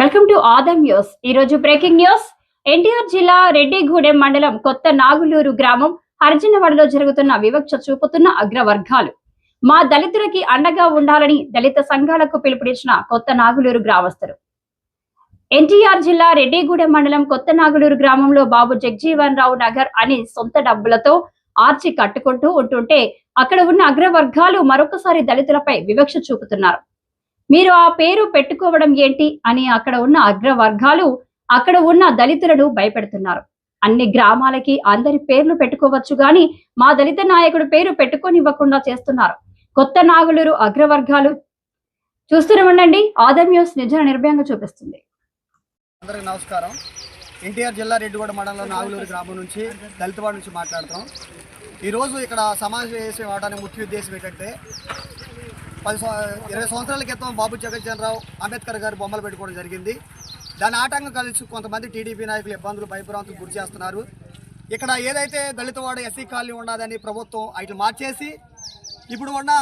Welcome to Adam news ఈ రోజు breaking news NTR జిల్లా రెడ్డిగూడెం మండలం కొత్త నాగులూరు గ్రామం హరిజనవాడలో జరుగుతున్న వివక్ష చూపుతున్న అగ్రవర్గాలు. మా దళితులకి అండగా ఉండాలని దళిత సంఘాలకు పిలుపునిచ్చిన కొత్త నాగులూరు గ్రామస్తులు. ఎన్టీఆర్ జిల్లా రెడ్డిగూడెం మండలం కొత్త నాగులూరు గ్రామంలో బాబు జగ్జీవన్ రావు నగర్ అని సొంత డబ్బులతో ఆర్చి కట్టుకుంటూ ఉంటుంటే అక్కడ ఉన్న అగ్రవర్గాలు మరొకసారి దళితులపై వివక్ష చూపుతున్నారు. మీరు ఆ పేరు పెట్టుకోవడం ఏంటి అని అక్కడ ఉన్న అగ్రవర్గాలు అక్కడ ఉన్న దళితులను భయపెడుతున్నారు. అన్ని గ్రామాలకి అందరి పేర్లు పెట్టుకోవచ్చు గాని మా దళిత నాయకుడు పేరు పెట్టుకోనివ్వకుండా చేస్తున్నారు. కొత్త నాగులూరు అగ్రవర్గాలు. చూస్తూనే ఉండండి. ఆదం న్యూస్ నిజ నిర్భయంగా చూపిస్తుంది. అందరికీ నమస్కారం. ఎన్టీఆర్ జిల్లా రెడ్డిగూడ మండలం నాగులూరు గ్రామం నుంచి దళితవాడ నుంచి మాట్లాడుతాం ఈరోజు ఇక్కడ సమావేశం అవడానికి ముఖ్య ఉద్దేశం ఏంటంటే పది ఇరవై సంవత్సరాల క్రితం బాబు జగజ్జనరావు అంబేద్కర్ గారి బొమ్మలు పెట్టుకోవడం జరిగింది. దాని ఆటంకం కలిసి కొంతమంది టీడీపీ నాయకులు ఇబ్బందులు భయభ్రాంతులు గురి చేస్తున్నారు. ఇక్కడ ఏదైతే దళితవాడ ఎస్సీ కాలనీ ఉండదని ప్రభుత్వం వాటిని మార్చేసి ఇప్పుడు ఉన్న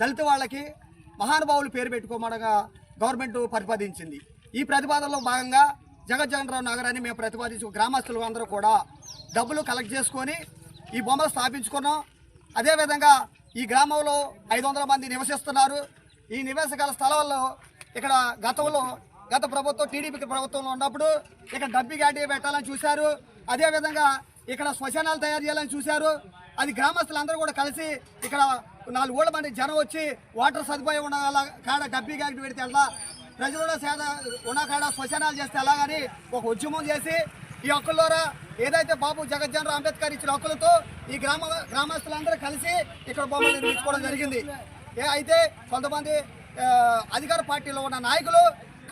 దళిత వాళ్ళకి మహానుభావులు పేరు పెట్టుకోమనగా గవర్నమెంట్ ప్రతిపాదించింది. ఈ ప్రతిపాదనలో భాగంగా జగజ్జనరావు నగరాన్ని మేము ప్రతిపాదించు గ్రామస్తులు అందరూ కూడా డబ్బులు కలెక్ట్ చేసుకొని ఈ బొమ్మలు స్థాపించుకున్నాం. అదేవిధంగా ఈ గ్రామంలో ఐదు వందల మంది నివసిస్తున్నారు. ఈ నివాసగల స్థలాల్లో ఇక్కడ గతంలో గత ప్రభుత్వం టీడీపీ ప్రభుత్వంలో ఉన్నప్పుడు ఇక్కడ డబ్బి గాడి పెట్టాలని చూశారు. అదేవిధంగా ఇక్కడ శ్మశానాలు తయారు చేయాలని చూశారు. అది గ్రామస్తులందరూ కూడా కలిసి ఇక్కడ నాలుగు ఊళ్ళ మంది జనం వచ్చి వాటర్ సదుపాయం ఉన్న కాడ డబ్బీ గాడి పెడితే ఎలా? ప్రజలు కూడా సేద ఉన్న కాడ శ్మశానాలు చేస్తే ఎలాగని ఒక ఉద్యమం చేసి ఈ హక్కుల ఏదైతే బాబు జగజ్జనరావు అంబేద్కర్ ఇచ్చిన హక్కులతో ఈ గ్రామ గ్రామస్తులందరూ కలిసి ఇక్కడ బొమ్మలు నిర్మించుకోవడం జరిగింది. ఏ అయితే కొంతమంది అధికార పార్టీలో ఉన్న నాయకులు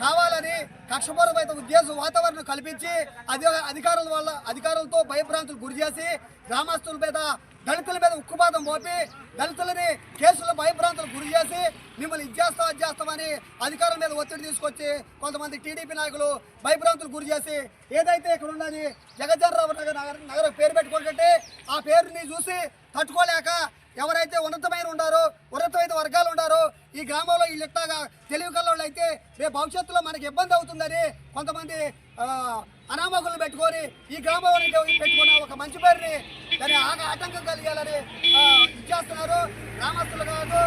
కావాలని కక్షపూర్వమైన ఉద్దేశం వాతావరణం కల్పించి అదే అధికారుల వల్ల అధికారులతో భయభ్రాంతులు గురి చేసి గ్రామస్తుల మీద దళితుల మీద ఉక్కుపాతం మోపి దళితులని కేసులు భయభ్రాంతులు గురి చేసి మిమ్మల్ని ఇచ్చేస్తాం అది చేస్తామని అధికారుల మీద ఒత్తిడి తీసుకొచ్చి కొంతమంది టీడీపీ నాయకులు భయభ్రాంతులు గురి చేసి ఏదైతే ఇక్కడ ఉన్నది జగజ్జనరావు నగర్ నగరం పేరు పెట్టుకుంటుంటే ఆ పేరుని చూసి తట్టుకోలేక ఎవరైతే ఉన్నతమైన ఉండారో ఉన్నతమైన వర్గాలు ఉండారో ఈ గ్రామంలో వీళ్ళు తెలివి కల్లోళ్ళు అయితే రేపు భవిష్యత్తులో మనకి ఇబ్బంది అవుతుందని కొంతమంది అనామకులు పెట్టుకొని ఈ గ్రామంలో పెట్టుకున్న ఒక మంచి పేరుని దాని ఆగ ఆటంకం కలిగేయాలని ఇచ్చేస్తున్నారు. గ్రామస్తులు కాదు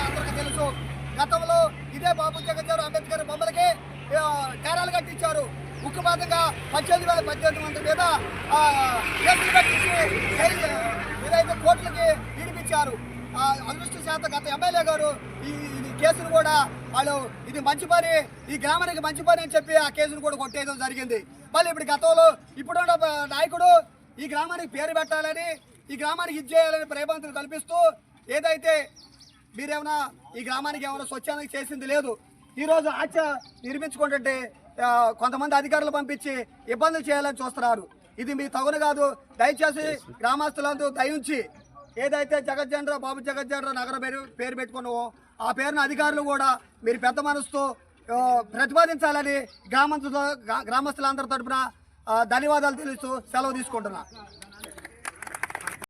అందరికీ తెలుసు. గతంలో ఇదే బాబు జగజ్జారు అంబేద్కర్ బొమ్మలకి ఆ, కారాలు కట్టించారు. ముఖ్యమంత్రిగా పద్దెనిమిది వేల పద్దెనిమిది మంది మీద కేసులు కట్టించి ఏదైతే కోర్టులకి విడిపించారు అదృష్ట శాత గత ఎమ్మెల్యే గారు ఈ కేసును కూడా వాళ్ళు ఇది మంచి పని ఈ గ్రామానికి మంచి పని అని చెప్పి ఆ కేసును కూడా కొట్టేయడం జరిగింది. మళ్ళీ ఇప్పుడు గతంలో ఇప్పుడున్న నాయకుడు ఈ గ్రామానికి పేరు పెట్టాలని ఈ గ్రామానికి ఇది చేయాలని ప్రయత్నాలు కల్పిస్తూ ఏదైతే మీరేమైనా ఈ గ్రామానికి ఏమైనా స్వచ్ఛందంగా చేసింది లేదు ఈరోజు ఆచ నిర్మించుకుంటుంటే కొంతమంది అధికారులు పంపించి ఇబ్బందులు చేయాలని చూస్తున్నారు. ఇది మీ తగును కాదు దయచేసి గ్రామస్తులందరూ దయించి ఏదైతే జగజ్జనరావు బాబు జగజ్జనరావు నగర పేరు పేరు పెట్టుకున్నావో ఆ పేరున అధికారులు కూడా మీరు పెద్ద మనసుతో ప్రతిపాదించాలని గ్రామస్తుల గ్రామస్తులందరి తరపున ఆ, ధన్యవాదాలు తెలుస్తూ సెలవు తీసుకుంటున్నా.